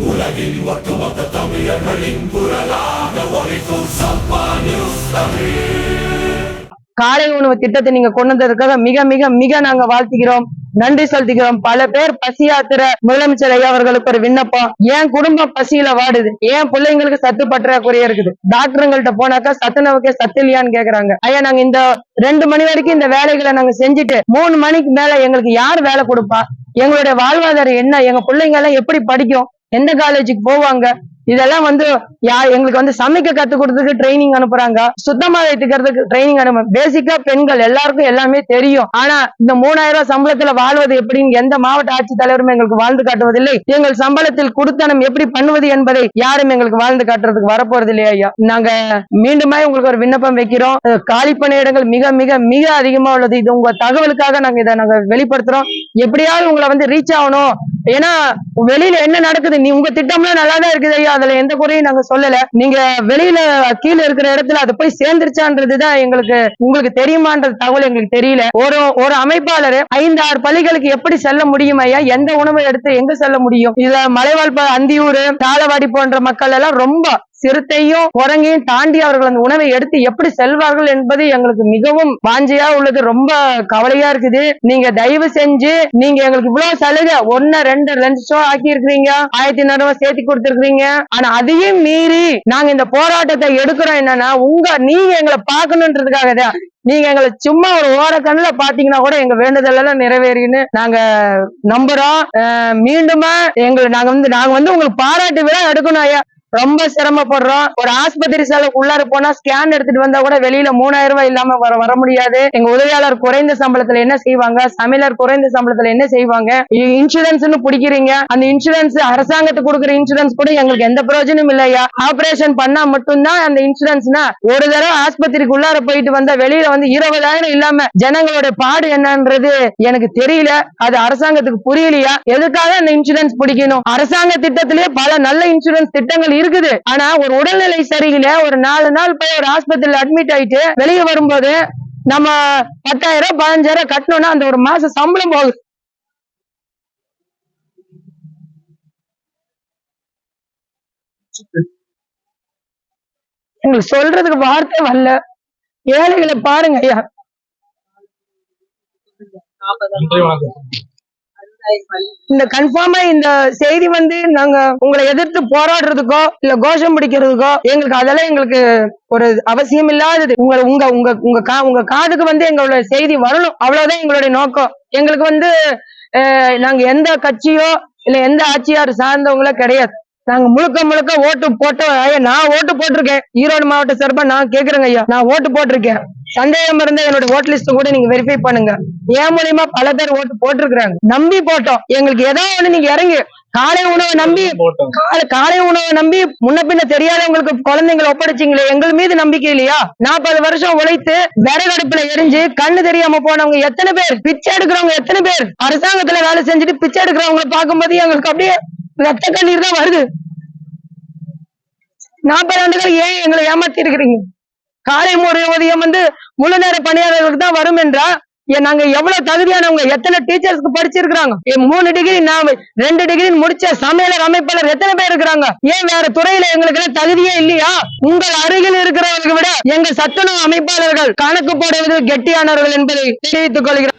உலகின் ஒட்டுமொத்த தமிழர்களின் குரலாக ஒழிக்கும் சப்பா நியூஸ் காலை உணவு திட்டத்தை நீங்க கொண்டு வந்ததுக்காக மிக மிக மிக நாங்க வாழ்த்துகிறோம். நன்றி செலுத்துகிறோம். பல பேர் பசியாத்துற முதலமைச்சர் ஐயா அவர்களுக்கு ஒரு விண்ணப்பம். என் குடும்பம் பசியில வாடுது. என் பிள்ளைங்களுக்கு சத்து பற்றாக்குறையா இருக்குது. டாக்டருங்கள்ட்ட போனாக்கா சத்துணவுக்கே சத்து இல்லையான்னு கேக்குறாங்க. ஐயா நாங்க இந்த ரெண்டு மணி வரைக்கும் இந்த வேலைகளை நாங்க செஞ்சுட்டு மூணு மணிக்கு மேல எங்களுக்கு யார் வேலை கொடுப்பா? எங்களுடைய வாழ்வாதாரம் என்ன? எங்க பிள்ளைங்க எல்லாம் எப்படி படிக்கும்? எந்த காலேஜுக்கு போவாங்க? இதெல்லாம் வந்து யா எங்களுக்கு வந்து சமைக்க கத்து கொடுத்ததுக்கு ட்ரைனிங் அனுப்புறாங்க. சுத்தமா வைத்துக்கிறதுக்கு ட்ரைனிங் அனுப்பு பேசிக்கா பெண்கள் எல்லாருக்கும் எல்லாமே தெரியும். ஆனா இந்த மூணாயிரம் ரூபாய் சம்பளத்துல வாழ்வது எப்படின்னு எந்த மாவட்ட ஆட்சித்தலைவரும் எங்களுக்கு வாழ்ந்து காட்டுவதில்லை. எங்கள் சம்பளத்தில் குடுத்தனம் எப்படி பண்ணுவது என்பதை யாரும் எங்களுக்கு வாழ்ந்து காட்டுறதுக்கு வரப்போறது இல்லையா ஐயா. நாங்க மீண்டுமே உங்களுக்கு ஒரு விண்ணப்பம் வைக்கிறோம். அஹ் காலி பணியிடங்கள் மிக மிக மிக அதிகமா உள்ளது. இது உங்க தகவலுக்காக நாங்க இதை நாங்க வெளிப்படுத்துறோம். எப்படியாவது உங்களை வந்து ரீச் ஆகணும். ஏன்னா வெளியில என்ன நடக்குது? நீ உங்க திட்டம்லாம் நல்லா தான் இருக்குது ஐயா. அதுல எந்த குறையும் நாங்க சொல்லல. நீங்க வெளியில கீழே இருக்கிற இடத்துல அது போய் சேர்ந்துருச்சான்றதுதான் எங்களுக்கு உங்களுக்கு தெரியுமான்ற தகவல் எங்களுக்கு தெரியல. ஒரு ஒரு அமைப்பாளர் ஐந்து ஆறு பள்ளிகளுக்கு எப்படி செல்ல முடியும் ஐயா? எந்த உணவை எடுத்து எங்க செல்ல முடியும்? இதுல மலைவாழ் அந்தியூர் தாளவாடி போன்ற மக்கள் எல்லாம் ரொம்ப சிறுத்தையும் குரங்கையும் தாண்டி அவர்கள் அந்த உணவை எடுத்து எப்படி செல்வார்கள் என்பது எங்களுக்கு மிகவும் வாஞ்சியா உள்ளது. ரொம்ப கவலையா இருக்குது. நீங்க தயவு செஞ்சு நீங்க எங்களுக்கு இவ்வளவு சலுகை ஒன்னு ரெண்டு லட்சம் ஆக்கி இருக்கிறீங்க ஆயிரத்தி ஐநூறு சேர்த்து கொடுத்திருக்கீங்க ஆனா அதையும் மீறி நாங்க இந்த போராட்டத்தை எடுக்கிறோம் என்னன்னா உங்க நீங்க எங்களை பார்க்கணுன்றதுக்காக தான். நீங்க எங்களை சும்மா ஒரு ஓர கண்ணுல பாத்தீங்கன்னா கூட எங்க வேண்டுதல் எல்லாம் நிறைவேறின்னு நாங்க நம்புறோம். மீண்டுமா எங்களை நாங்க வந்து நாங்க வந்து உங்களுக்கு பாராட்டு விழா எடுக்கணும் ஐயா. ரொம்ப சிரமப்படுறோம். ஒரு ஆஸ்பத்திரி செலவுக்கு உள்ளார போனா ஸ்கேன் எடுத்துட்டு வந்தா கூட வெளியில மூணாயிரம் ரூபாய் இல்லாம வர வர முடியாது. எங்க உதவியாளர் குறைந்த சம்பளத்துல என்ன செய்வாங்க? சமையலர் குறைந்த சம்பளத்துல என்ன செய்வாங்க? இன்சூரன்ஸ்னு பிடிக்கிறீங்க. அந்த இன்சூரன்ஸ் அரசாங்கத்துக்கு கொடுக்குற இன்சூரன்ஸ் கூட எங்களுக்கு எந்த பிரயோஜனம் இல்லையா ஆபரேஷன் பண்ணா மட்டும்தான் அந்த இன்சூரன்ஸ்னா ஒரு தடவை ஆஸ்பத்திரிக்கு உள்ளார போயிட்டு வந்தா வெளியில வந்து இருபதாயிரம் இல்லாம ஜனங்களோட பாடு என்னன்றது எனக்கு தெரியல. அது அரசாங்கத்துக்கு புரியலையா? எதுக்காக அந்த இன்சூரன்ஸ் பிடிக்கணும்? அரசாங்க திட்டத்திலேயே பல நல்ல இன்சூரன்ஸ் திட்டங்கள் இருக்குது. ஆனா ஒரு உடல்நிலை சரியில்லை. ஒரு நாலு நாள் போய் ஒரு ஆஸ்பத்திரியில அட்மிட் ஆயிட்டு வெளியே வரும்போது நம்ம பத்தாயிரம் பதினஞ்சாயிரம் கட்டணும்னா அந்த ஒரு மாசம் சம்பளம் போகுது எங்களுக்கு சொல்றதுக்கு வார்த்தை வரல. ஏழைகளை பாருங்க ஐயா. இந்த கன்ஃபார்மா இந்த செய்தி வந்து நாங்க உங்களை எதிர்த்து போராடுறதுக்கோ இல்ல கோஷம் பிடிக்கிறதுக்கோ எங்களுக்கு அதெல்லாம் எங்களுக்கு ஒரு அவசியம் இல்லாதது. உங்க உங்க உங்க உங்க கா உங்க காதுக்கு வந்து எங்களோட செய்தி வரணும். அவ்வளவுதான் எங்களுடைய நோக்கம். எங்களுக்கு வந்து நாங்க எந்த கட்சியோ இல்ல எந்த ஆட்சியார் சார்ந்தவங்களோ கிடையாது. நாங்க முழுக்க முழுக்க ஓட்டு போட்ட ஐயா நான் ஓட்டு போட்டிருக்கேன். ஈரோடு மாவட்ட சார்பா நான் கேக்குறேங்க ஐயா. நான் ஓட்டு போட்டிருக்கேன். சந்தேகம் இருந்தா என்னோட ஓட் லிஸ்ட் கூட நீங்க வெரிஃபை பண்ணுங்க. என் மூலியமா பல பேர் ஓட்டு போட்டிருக்கிறாங்க. நம்பி போட்டோம். எங்களுக்கு ஏதோ ஒண்ணு நீங்க இறங்கி காலை உணவை நம்பி காலை காலை உணவை நம்பி முன்ன பின்ன தெரியாதவங்களுக்கு குழந்தைங்களை ஒப்படைச்சீங்களே எங்கள் மீது நம்பிக்கை இல்லையா? நாற்பது வருஷம் உழைத்து விறகடுப்புல எரிஞ்சு கண்ணு தெரியாம போனவங்க எத்தனை பேர்? பிச்சை எடுக்கிறவங்க எத்தனை பேர்? அரசாங்கத்துல வேலை செஞ்சுட்டு பிச்சை எடுக்கிறவங்களை பார்க்கும்போது எங்களுக்கு அப்படியே ரத்த கண்ணீர் தான் வருது. நாற்பது ஆண்டுகள் ஏன் எங்களை ஏமாத்தி இருக்கிறீங்க காரை முறை ஊதியம் வந்து முழு நேர பணியாளர்களுக்கு தான் வரும் என்றா நாங்க எவ்வளவு தகுதியானவங்க? எத்தனை டீச்சர்ஸ்க்கு படிச்சிருக்கிறாங்க? மூணு டிகிரி நான் ரெண்டு டிகிரி முடிச்ச சமையலர் அமைப்பாளர் எத்தனை பேர் இருக்கிறாங்க? ஏன் வேற துறையில எங்களுக்கு தகுதியே இல்லையா? உங்கள் அருகில் இருக்கிறவர்களை விட எங்க சத்துணவு அமைப்பாளர்கள் கணக்கு போடுவது கெட்டியானவர்கள் என்பதை தெரிவித்துக் கொள்கிறார்